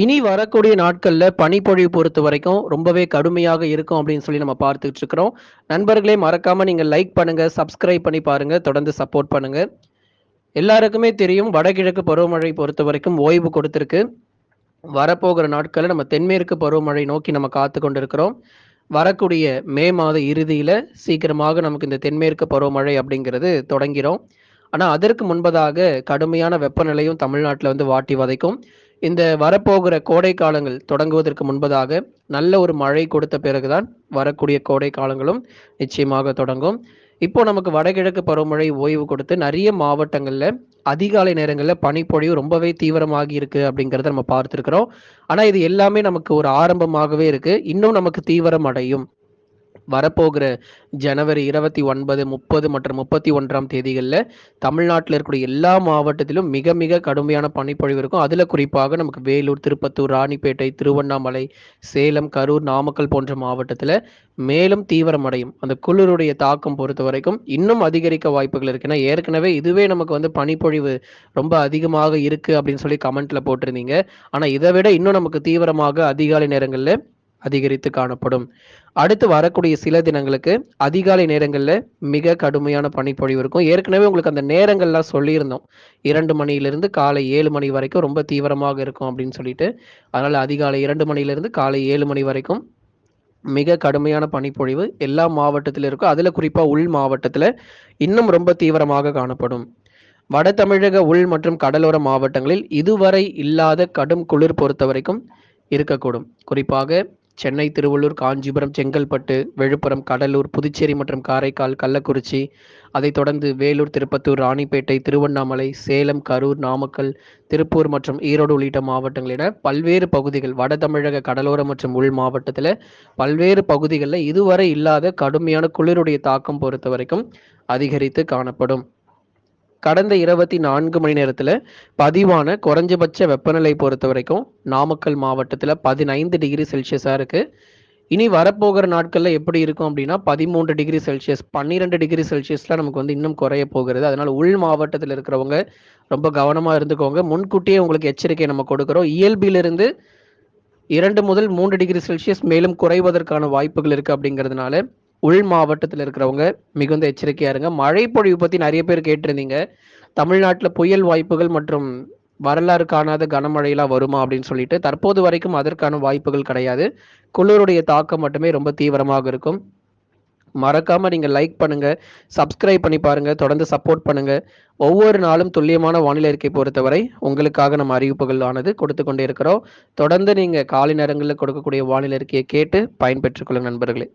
இனி வரக்கூடிய நாட்களில் பனிப்பொழிவு பொறுத்த வரைக்கும் ரொம்பவே கடுமையாக இருக்கும் அப்படின்னு சொல்லி நம்ம பார்த்துட்டு இருக்கிறோம். நண்பர்களே மறக்காம நீங்க லைக் பண்ணுங்க சப்ஸ்கிரைப் பண்ணி பாருங்க தொடர்ந்து சப்போர்ட் பண்ணுங்க. எல்லாருக்குமே தெரியும் வடகிழக்கு பருவமழை பொறுத்த வரைக்கும் ஓய்வு கொடுத்துருக்கு. வரப்போகிற நாட்களில் நம்ம தென்மேற்கு பருவமழை நோக்கி நம்ம காத்து கொண்டிருக்கிறோம். வரக்கூடிய மே மாத இறுதியில் சீக்கிரமாக நமக்கு இந்த தென்மேற்கு பருவமழை அப்படிங்கிறது தொடங்கிறோம் ஆனால் அதற்கு முன்பதாக கடுமையான வெப்பநிலையும் தமிழ்நாட்டில் வந்து வாட்டி வதைக்கும். இந்த வரப்போகிற கோடை காலங்கள் தொடங்குவதற்கு முன்பதாக நல்ல ஒரு மழை கொடுத்த பிறகுதான் வரக்கூடிய கோடை காலங்களும் நிச்சயமாக தொடங்கும். இப்போ நமக்கு வடகிழக்கு பருவமழை ஓய்வு கொடுத்து நிறைய மாவட்டங்களில் அதிகாலை நேரங்களில் பனிப்பொழிவு ரொம்பவே தீவிரமாகி இருக்கு அப்படிங்கிறத நம்ம பார்த்துருக்கிறோம். ஆனால் இது எல்லாமே நமக்கு ஒரு ஆரம்பமாகவே இருக்கு. இன்னும் நமக்கு தீவிரம் அடையும். வரப்போகிற ஜனவரி இருபத்தி ஒன்பது முப்பது மற்றும் முப்பத்தி ஒன்றாம் தேதிகளில் தமிழ்நாட்டில் இருக்கக்கூடிய எல்லா மாவட்டத்திலும் மிக மிக கடுமையான பனிப்பொழிவு இருக்கும். அதில் குறிப்பாக நமக்கு வேலூர் திருப்பத்தூர் ராணிப்பேட்டை திருவண்ணாமலை சேலம் கரூர் நாமக்கல் போன்ற மாவட்டத்தில் மேலும் தீவிரமடையும் அந்த குளிருடைய தாக்கம் பொறுத்த வரைக்கும் இன்னும் அதிகரிக்க வாய்ப்புகள் இருக்கு. ஏன்னா ஏற்கனவே இதுவே நமக்கு வந்து பனிப்பொழிவு ரொம்ப அதிகமாக இருக்கு அப்படின்னு சொல்லி கமெண்ட்ல போட்டிருந்தீங்க. ஆனா இதை விட இன்னும் நமக்கு தீவிரமாக அதிகாலை நேரங்களில் அதிகரித்து காணப்படும். அடுத்து வரக்கூடிய சில தினங்களுக்கு அதிகாலை நேரங்களில் மிக கடுமையான பனிப்பொழிவு இருக்கும். ஏற்கனவே உங்களுக்கு அந்த நேரங்கள்லாம் சொல்லியிருந்தோம். இரண்டு மணியிலிருந்து காலை ஏழு மணி வரைக்கும் ரொம்ப தீவிரமாக இருக்கும் அப்படின்னு சொல்லிட்டு. அதனால் அதிகாலை இரண்டு மணியிலிருந்து காலை ஏழு மணி வரைக்கும் மிக கடுமையான பனிப்பொழிவு எல்லா மாவட்டத்தில் இருக்கும். அதில் குறிப்பாக உள் மாவட்டத்தில் இன்னும் ரொம்ப தீவிரமாக காணப்படும். வட தமிழக உள் மற்றும் கடலோர மாவட்டங்களில் இதுவரை இல்லாத கடும் குளிர் பொறுத்த வரைக்கும் இருக்கக்கூடும். குறிப்பாக சென்னை திருவள்ளூர் காஞ்சிபுரம் செங்கல்பட்டு விழுப்புரம் கடலூர் புதுச்சேரி மற்றும் காரைக்கால் கள்ளக்குறிச்சி அதைத் தொடர்ந்து வேலூர் திருப்பத்தூர் ராணிப்பேட்டை திருவண்ணாமலை சேலம் கரூர் நாமக்கல் திருப்பூர் மற்றும் ஈரோடு உள்ளிட்ட மாவட்டங்கள் என பல்வேறு பகுதிகள் வட தமிழக கடலோர மற்றும் உள் மாவட்டத்தில் பல்வேறு பகுதிகளில் இதுவரை இல்லாத கடுமையான குளிருடைய தாக்கம் பொறுத்த வரைக்கும் அதிகரித்து காணப்படும். கடந்த இருபத்தி நான்கு மணி நேரத்தில் பதிவான குறைஞ்சபட்ச வெப்பநிலை பொறுத்த வரைக்கும் நாமக்கல் மாவட்டத்தில் பதினைந்து டிகிரி செல்சியஸாக இருக்குது இனி வரப்போகிற நாட்களில் எப்படி இருக்கும் அப்படின்னா பதிமூன்று டிகிரி செல்சியஸ் பன்னிரெண்டு டிகிரி செல்சியஸ்லாம் நமக்கு வந்து இன்னும் குறைய போகிறது. அதனால் உள் மாவட்டத்தில் இருக்கிறவங்க ரொம்ப கவனமாக இருந்துக்கோங்க. முன்கூட்டியே உங்களுக்கு எச்சரிக்கை நம்ம கொடுக்குறோம். இயல்பிலிருந்து இரண்டு முதல் மூன்று டிகிரி செல்சியஸ் மேலும் குறைவதற்கான வாய்ப்புகள் இருக்குது அப்படிங்கிறதுனால உள் மாவட்டத்தில் இருக்கிறவங்க மிகுந்த எச்சரிக்கையாக இருங்க. மழை பொழிவு பற்றி நிறைய பேர் கேட்டிருந்தீங்க. தமிழ்நாட்டில் புயல் வாய்ப்புகள் மற்றும் வரலாறு காணாத கனமழையெல்லாம் வருமா அப்படின்னு சொல்லிட்டு தற்போது வரைக்கும் அதற்கான வாய்ப்புகள் கிடையாது. குளிருடைய தாக்கம் மட்டுமே ரொம்ப தீவிரமாக இருக்கும். மறக்காம நீங்க லைக் பண்ணுங்க சப்ஸ்கிரைப் பண்ணி பாருங்க தொடர்ந்து சப்போர்ட் பண்ணுங்க. ஒவ்வொரு நாளும் துல்லியமான வானிலை அறிக்கை பொறுத்தவரை உங்களுக்காக நம்ம அறிவிப்புகள் ஆனது கொடுத்து கொண்டே இருக்கிறோம். தொடர்ந்து நீங்க காலை நேரங்களில் கொடுக்கக்கூடிய வானிலை அறிக்கையை கேட்டு பயன்பெற்றுக் கொள்ளுங்க நண்பர்களே.